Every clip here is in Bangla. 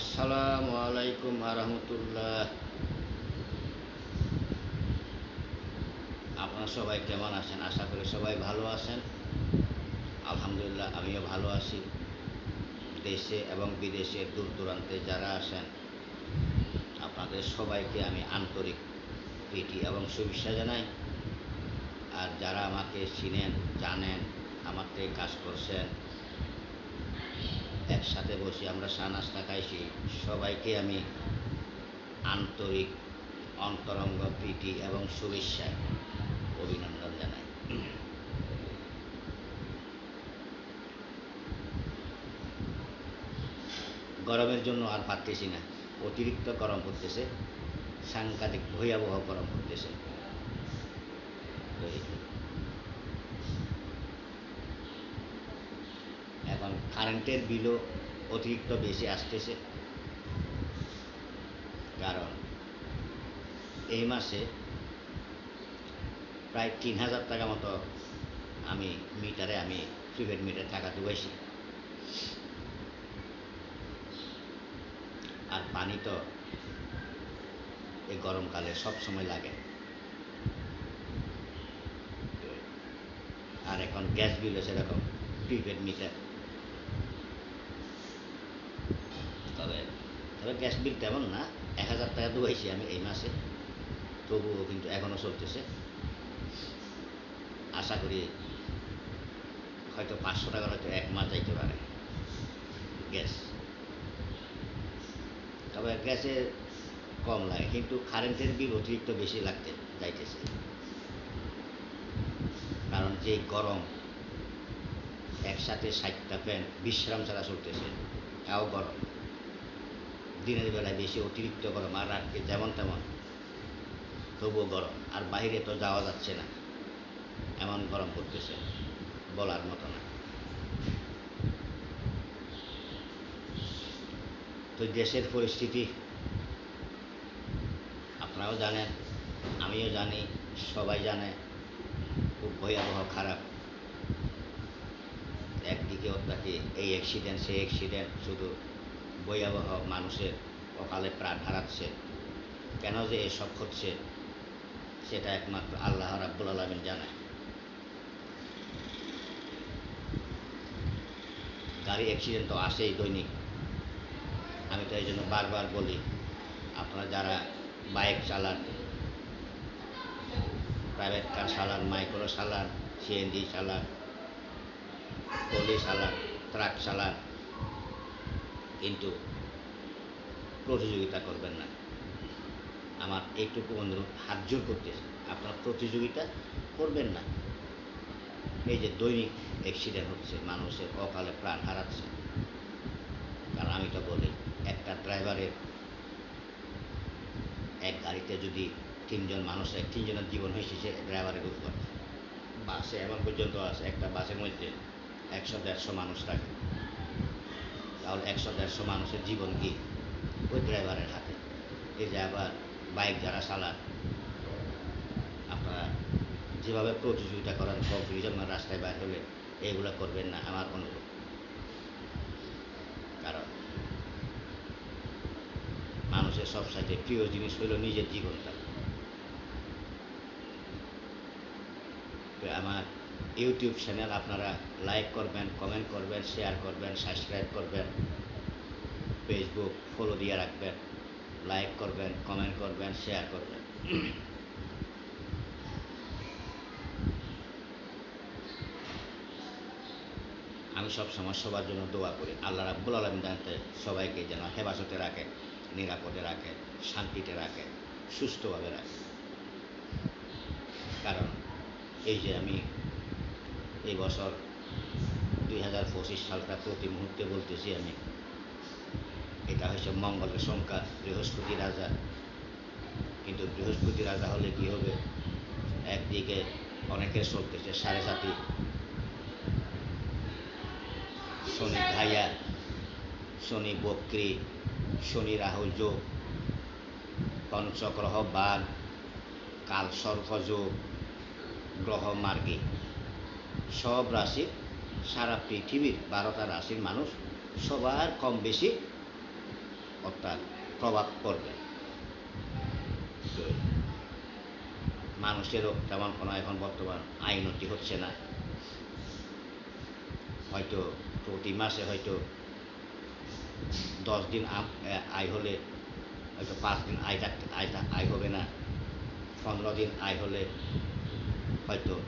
আসসালামু আলাইকুম আরহামতুল্লাহ আপনারা সবাই কেমন আছেন? আশা করি সবাই ভালো আছেন। আলহামদুলিল্লাহ, আমিও ভালো আছি। দেশে এবং বিদেশে দূর দূরান্তে যারা আছেন, আপনাদের সবাইকে আমি আন্তরিক প্রীতি এবং শুভেচ্ছা জানাই। আর যারা আমাকে চিনেন, জানেন, আমার থেকে কাজ করছেন একসাথে বসে আমরা চা নাস্তা খাইছি সবাইকে আমি আন্তরিক অন্তরঙ্গ প্রীতি এবং শুভেচ্ছা অভিনন্দন জানাই। গরমের জন্য আর পারতেছি না, অতিরিক্ত গরম পড়তেছে, সাংঘাতিক ভয়াবহ গরম পড়তেছে তো এই এখন কারেন্টের বিলও অতিরিক্ত বেশি আসতেছে। কারণ এই মাসে প্রায় তিন হাজার টাকা মতো আমি মিটারে, আমি প্রিপেড মিটারে টাকা ডুবাইছি। আর পানি তো এই গরমকালে সব সময় লাগে। আর এখন গ্যাস বিলও সেরকম প্রিপেড মিটার তবে তবে গ্যাস বিল তেমন না, এক হাজার টাকা ডুবাইছি আমি এই মাসে, তবুও কিন্তু এখনও চলতেছে। আশা করি হয়তো পাঁচশো টাকার হয়তো এক মাস যাইতে পারে গ্যাস তবে গ্যাসে কম লাগে, কিন্তু কারেন্টের বিল অতিরিক্ত বেশি লাগতে, যাইতেছে। কারণ যে গরম, একসাথে ষাটটা ফ্যান বিশ্রাম ছাড়া চলতেছে, তাও গরম। দিনের বেলায় বেশি অতিরিক্ত গরম আর রাতকে যেমন তেমন। তবুও গরম, আর বাইরে তো যাওয়া যাচ্ছে না। এমন গরম পড়তেছে, বলার মতো না। তো দেশের পরিস্থিতি, আপনারাও জানেন, আমিও জানি, সবাই জানে, খুব ভয়াবহ খারাপ। একদিকে তাকে এই অ্যাক্সিডেন্ট সেই অ্যাক্সিডেন্ট শুধু ভয়াবহ মানুষের অকালে প্রাণ হারাচ্ছে। কেন যে এসব হচ্ছে সেটা একমাত্র আল্লাহ রাব্বুল আলমিন জানে। গাড়ি অ্যাক্সিডেন্ট তো আসেই দৈনিক। আমি তো এই জন্য বারবার বলি, আপনারা যারা বাইক চালান প্রাইভেট কার চালান মাইক্রো চালান সিএনজি চালান টলি চালান ট্রাক চালান কিন্তু প্রতিযোগিতা করবেন না। আমার এইটুকু অনুরোধ, হাত জোর করতেছে। আপনারা প্রতিযোগিতা করবেন না। এই যে দৈনিক অ্যাক্সিডেন্ট হচ্ছে, মানুষের অকালে প্রাণ হারাচ্ছে। কারণ আমি তো বলি, একটা ড্রাইভারের এক গাড়িতে যদি তিনজন মানুষের তিনজনের জীবন হয়েছে, সে ড্রাইভারের উপর। বাসে এমন পর্যন্ত আছে, একটা বাসের মধ্যে একশো, দেড়শো মানুষ থাকে। তাহলে একশো দেড়শো মানুষের জীবন কি? ওই ড্রাইভারের হাতে। এই যে আবার বাইক যারা চালান আপনারা যেভাবে প্রতিযোগিতা করার কম্পিটিশন রাস্তায় বাইর হলে এইগুলো করবেন না, আমার অনুরোধ। কারণ মানুষের সব সাথে প্রিয় জিনিস হইল নিজের জীবনটা। আমার ইউটিউব চ্যানেল আপনারা লাইক করবেন, কমেন্ট করবেন, শেয়ার করবেন, সাবস্ক্রাইব করবেন ফেসবুক ফলো দিয়ে রাখবেন, লাইক করবেন, কমেন্ট করবেন, শেয়ার করবেন। আমি সব সময় সবার জন্য দোয়া করি, আল্লাহ রাব্বুল আলম জানতে সবাইকে যেন হেফাজতে রাখে, নিরাপদে রাখে, শান্তিতে রাখে, সুস্থভাবে রাখে। কারণ এই যে আমি এই বছর দুই হাজার পঁচিশ সালটা প্রতি মুহূর্তে বলতেছি আমি। এটা হচ্ছে মঙ্গলের সংখ্যা, বৃহস্পতি রাজা। কিন্তু বৃহস্পতি রাজা হলে কি হবে? একদিকে অনেকের চলতেছে সাড়ে সাতি শনি ঘাইয়া শনি বক্রি, শনি রাহু যোগ, পঞ্চগ্রহ বাঘ, কাল সর্প যোগ গ্রহ মার্গী। সব রাশির সারা পৃথিবীর বারোটা রাশির মানুষ সবার কম বেশি অর্থাৎ প্রভাব পড়বে। মানুষেরও তেমন কোনো এখন বর্তমান আইনতি হচ্ছে না। হয়তো প্রতি মাসে হয়তো দশ দিন আয় হলে হয়তো পাঁচ দিন আয় থাকতে আয় আয় হবে না। পনেরো দিন আয় হলে হয়তো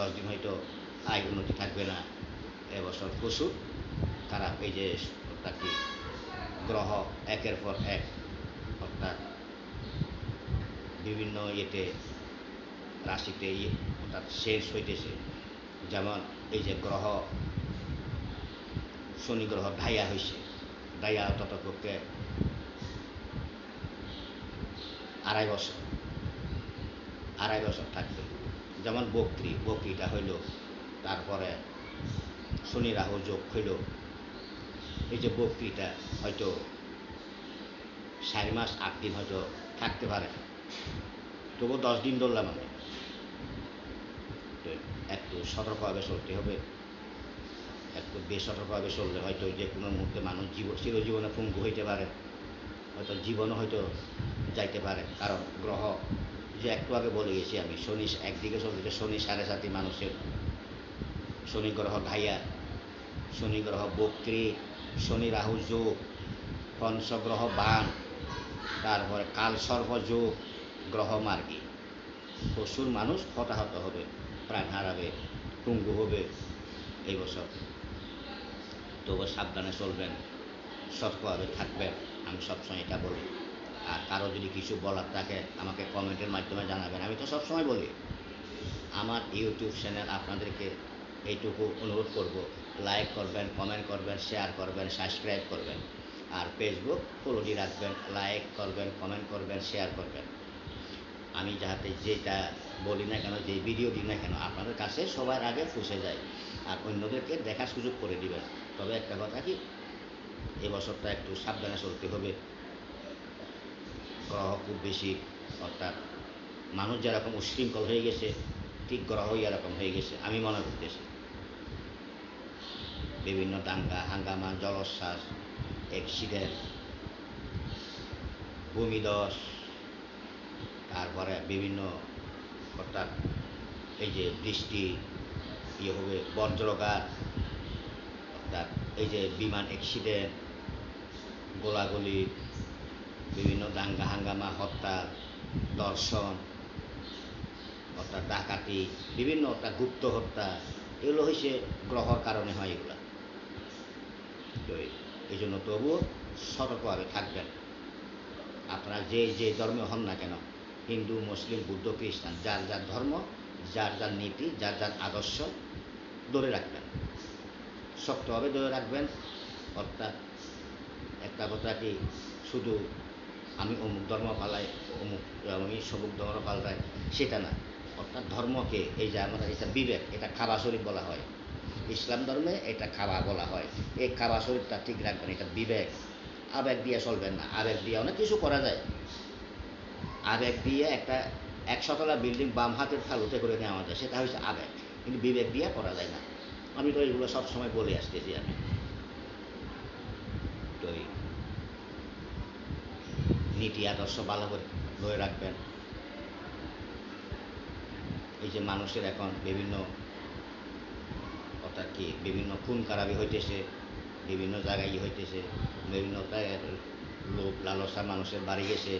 দশ দিন হয়তো আয় উন্নতি থাকবে না। এবছর প্রচুর। খারাপ এই যে অর্থাৎ গ্রহ একের পর এক, অর্থাৎ বিভিন্ন ইয়েতে, রাশিতে ইয়ে অর্থাৎ শেষ হইতেছে। যেমন এই যে গ্রহ, শনি গ্রহ ঢাইয়া হয়েছে ঢাইয়া ততপক্ষে আড়াই বছর আড়াই বছর থাকবে। যেমন বকরি, বকরিটা হইল, তারপরে শনি রাহু যোগ হইল। এই যে বকরিটা হয়তো চারি মাস, আট দিন হয়তো থাকতে পারে। তবু দশ দিন ধরলাম আমি। একটু সতর্কভাবে চলতে হবে। একটু বেসতর্কভাবে চললে হয়তো যে কোনো মুহূর্তে মানুষ জীব, চিরজীবনে পঙ্গু হইতে পারে। হয়তো জীবনও হয়তো যাইতে পারে। কারণ গ্রহ যে একটু আগে বলে গেছি আমি, শনি একদিকে চলতে শনি সাড়ে সাথে মানুষের। শনি গ্রহ ঢাইয়া শনি গ্রহ বক্রি, শনি রাহু যোগ পঞ্চগ্রহ বান, তারপরে কাল সর্প যোগ, গ্রহ মার্গী। প্রচুর মানুষ হতাহত হবে, প্রাণ হারাবে, পঙ্গু হবে এই বছর। তবু সাবধানে চলবেন সতর্কভাবে থাকবেন, আমি সবসময় এটা বলি। আর কারও যদি কিছু বলার থাকে, আমাকে কমেন্টের মাধ্যমে জানাবেন। আমি তো সবসময় বলি, আমার ইউটিউব চ্যানেল আপনাদেরকে এইটুকু অনুরোধ করব, লাইক করবেন, কমেন্ট করবেন, শেয়ার করবেন, সাবস্ক্রাইব করবেন। আর ফেসবুক ফলো দিয়ে রাখবেন, লাইক করবেন, কমেন্ট করবেন, শেয়ার করবেন। আমি যাতে যেটা বলি না কেন যে ভিডিও দিই না কেন, আপনাদের কাছে সবার আগে ফুসে যায় আর অন্যদেরকে দেখার সুযোগ করে দিবেন। তবে একটা কথা কি এবছরটা একটু সাবধানে চলতে হবে। খুব বেশি, অর্থাৎ মানুষ যেরকম উশৃঙ্খল হয়ে গেছে, ঠিক গ্রহই এরকম হয়ে গেছে, আমি মনে করতেছি। বিভিন্ন দাঙ্গা, হাঙ্গামা, জলোচ্ছ্বাস অ্যাক্সিডেন্ট ভূমিদশ তারপরে বিভিন্ন, অর্থাৎ এই যে বৃষ্টি ইয়ে হবে বজ্রঘাত অর্থাৎ এই যে বিমান অ্যাক্সিডেন্ট গোলাগুলি বিভিন্ন দাঙ্গা হাঙ্গামা, হত্যা, দর্শন অর্থাৎ ডাকাতি, বিভিন্ন অর্থাৎ গুপ্ত হত্যা, এগুলো হয়েছে গ্রহর কারণে হয় এগুলা। তো এই জন্য তবুও সতর্কভাবে থাকবেন। আপনারা যে যে ধর্মে হন না কেন, হিন্দু, মুসলিম, বুদ্ধ, খ্রিস্টান, যার যার ধর্ম, যার যার নীতি, যার যার আদর্শ, ধরে রাখবেন। শক্তভাবে ধরে রাখবেন। অর্থাৎ একটা কথা কি শুধু আমি অমুক ধর্ম পালাই, অমুক আমি সবুক ধর্ম পাল্টাই সেটা না। অর্থাৎ ধর্মকে এই যে আমরা, এটা বিবেক, এটা খাবা শরীফ বলা হয়। ইসলাম ধর্মে এটা খাবা বলা হয়। এই খাবা শরীরটা ঠিক রাখবেন, এটা বিবেক। আবেগ দিয়ে চলবেন না। আবেগ দিয়ে অনেক কিছু করা যায়। আবেগ দিয়ে একটা একশতলা বিল্ডিং বাম হাতের তালুতে করে নেওয়া যায়, সেটা হচ্ছে আবেগ। কিন্তু বিবেক দিয়ে করা যায় না। আমি তো এগুলো সবসময় বলে আসতেছি আমি। তো নীতি, আদর্শ ভালো করে ধরে রাখবেন। এই যে মানুষের এখন বিভিন্ন অর্থাৎ কি, বিভিন্ন খুন খারাপি হইতেছে, বিভিন্ন জায়গায় হইতেছে, বিভিন্ন লোভ, লালসা মানুষের বাড়ি গেছে,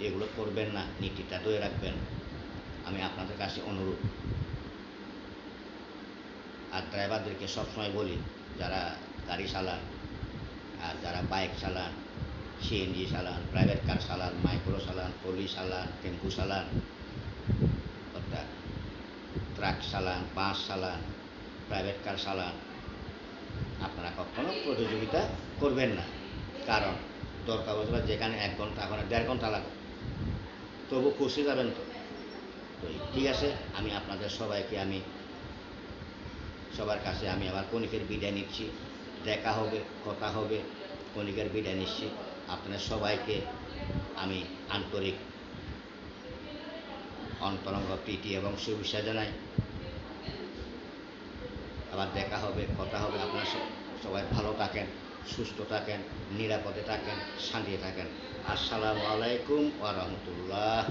এগুলো করবেন না, নীতিটা ধরে রাখবেন। আমি আপনাদের কাছে অনুরোধ। আর ড্রাইভারদেরকে সবসময় বলি, যারা গাড়ি চালান, আর যারা বাইক চালান সিএনজি চালান প্রাইভেট কার চালান মাইক্রো চালান টলি চালান টেম্পু চালান অর্থাৎ ট্রাক চালান বাস চালান প্রাইভেট কার চালান আপনারা কখনো প্রতিযোগিতা করবেন না কারণ দরকার বছর যেখানে এক ঘণ্টা ওখানে দেড় ঘণ্টা লাগে তবু খুশি যাবেন তো তো ঠিক আছে আমি আপনাদের সবাইকে আমি সবার কাছে আমি আবার কণিকের বিদায় নিচ্ছি দেখা হবে কথা হবে কণিকের বিদায় নিচ্ছি আপনাদের সবাইকে আমি আন্তরিক অন্তরঙ্গ প্রীতি এবং শুভেচ্ছা জানাই। আবার দেখা হবে, কথা হবে। আপনারা সবাই ভালো থাকেন, সুস্থ থাকেন, নিরাপদে থাকেন শান্তি থাকেন। আসসালামু আলাইকুম ওয়া রাহমাতুল্লাহ।